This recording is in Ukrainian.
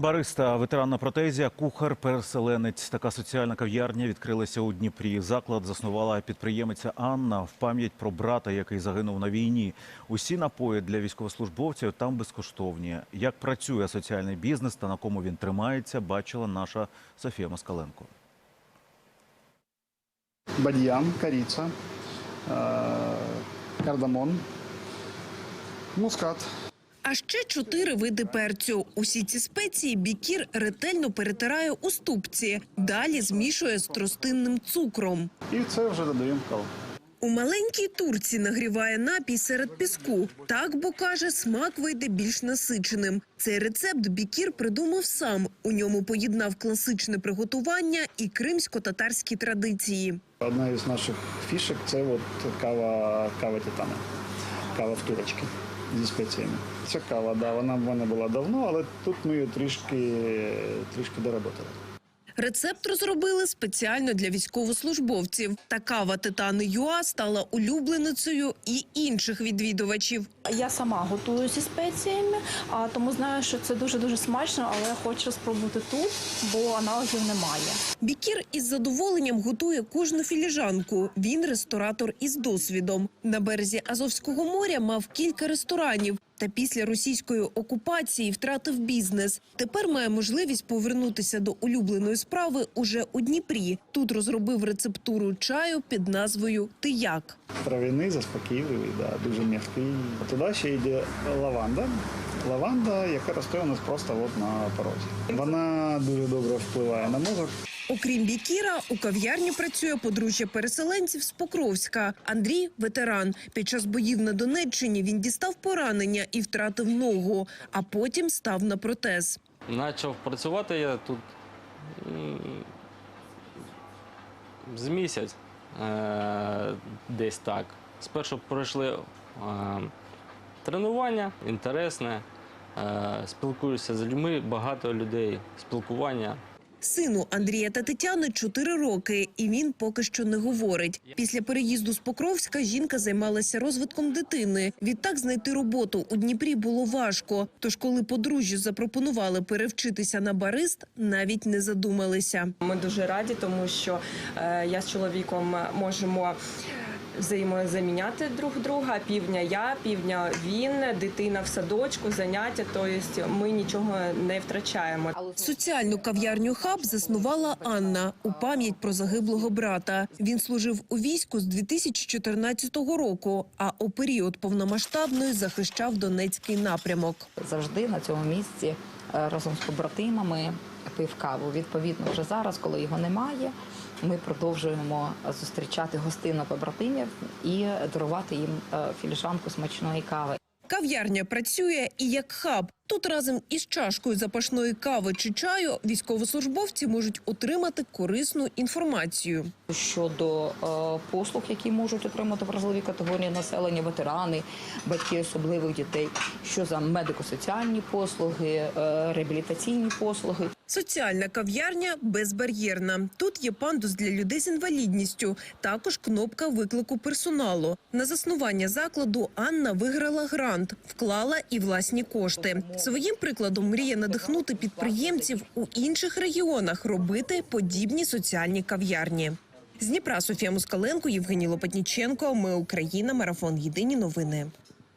Бариста, ветеран на протезі, кухар, переселенець. Така соціальна кав'ярня відкрилася у Дніпрі. Заклад заснувала підприємиця Анна в пам'ять про брата, який загинув на війні. Усі напої для військовослужбовців там безкоштовні. Як працює соціальний бізнес та на кому він тримається, бачила наша Софія Москаленко. бадьян, корица, э, кардамон, мускат. А ще чотири види перцю. Усі ці спеції бікір ретельно перетирає у ступці. Далі змішує з тростинним цукром. І це вже додаємо каву. У маленькій турці нагріває напій серед піску. Так, бо каже, смак вийде більш насиченим. Цей рецепт бікір придумав сам. У ньому поєднав класичне приготування і кримсько-татарські традиції. Одна із наших фішек це от кава, кава титана, кава в турочці зі спеціями. Цікава, да, вона в мене була давно, але тут ми її трішки, трішки доработали. Рецепт розробили спеціально для військовослужбовців. Та кава Титани Юа стала улюбленицею і інших відвідувачів. Я сама готую зі спеціями, а тому знаю, що це дуже дуже смачно, але хочу спробувати тут, бо аналогів немає. Бікір із задоволенням готує кожну філіжанку. Він ресторатор із досвідом. На березі Азовського моря мав кілька ресторанів. Та після російської окупації втратив бізнес. Тепер має можливість повернутися до улюбленої справи уже у Дніпрі. Тут розробив рецептуру чаю під назвою Тияк. Трав'яний, заспокійливий, да, дуже м'який. Туди ще йде лаванда. Лаванда, яка росте у нас просто от на порозі. Вона дуже добре впливає на мозок. Окрім бікіра, у кав'ярні працює подружжя переселенців з Покровська. Андрій ветеран. Під час боїв на Донеччині він дістав поранення і втратив ногу, а потім став на протез. Почав працювати я тут з місяць е, десь так. Спершу пройшли е, тренування, інтересне, е, спілкуюся з людьми, багато людей, спілкування. Сину Андрія та Тетяни 4 роки, і він поки що не говорить. Після переїзду з Покровська жінка займалася розвитком дитини. Відтак знайти роботу у Дніпрі було важко. Тож, коли подружжю запропонували перевчитися на барист, навіть не задумалися. Ми дуже раді, тому що е, я з чоловіком можемо взаємозаміняти друг друга. Півдня я, півдня він, дитина в садочку, заняття. Тобто ми нічого не втрачаємо. Соціальну кав'ярню хаб заснувала Анна у пам'ять про загиблого брата. Він служив у війську з 2014 року, а у період повномасштабної захищав Донецький напрямок. завжди на цьому місці е, разом з побратимами пив каву. Відповідно, вже зараз, коли його немає, ми продовжуємо зустрічати гостину побратимів і дарувати їм е, філіжанку смачної кави. Кав'ярня працює і як хаб. Тут разом із чашкою запашної кави чи чаю військовослужбовці можуть отримати корисну інформацію. Щодо е, послуг, які можуть отримати вразливі категорії населення, ветерани, батьки особливих дітей, що за медико-соціальні послуги, е, реабілітаційні послуги. Соціальна кав'ярня безбар'єрна. Тут є пандус для людей з інвалідністю, також кнопка виклику персоналу. На заснування закладу Анна виграла грант, вклала і власні кошти. Своїм прикладом мріє надихнути підприємців у інших регіонах робити подібні соціальні кав'ярні. З Дніпра Софія Москаленко, Євгеній Лопатніченко. Ми Україна. Марафон. Єдині новини.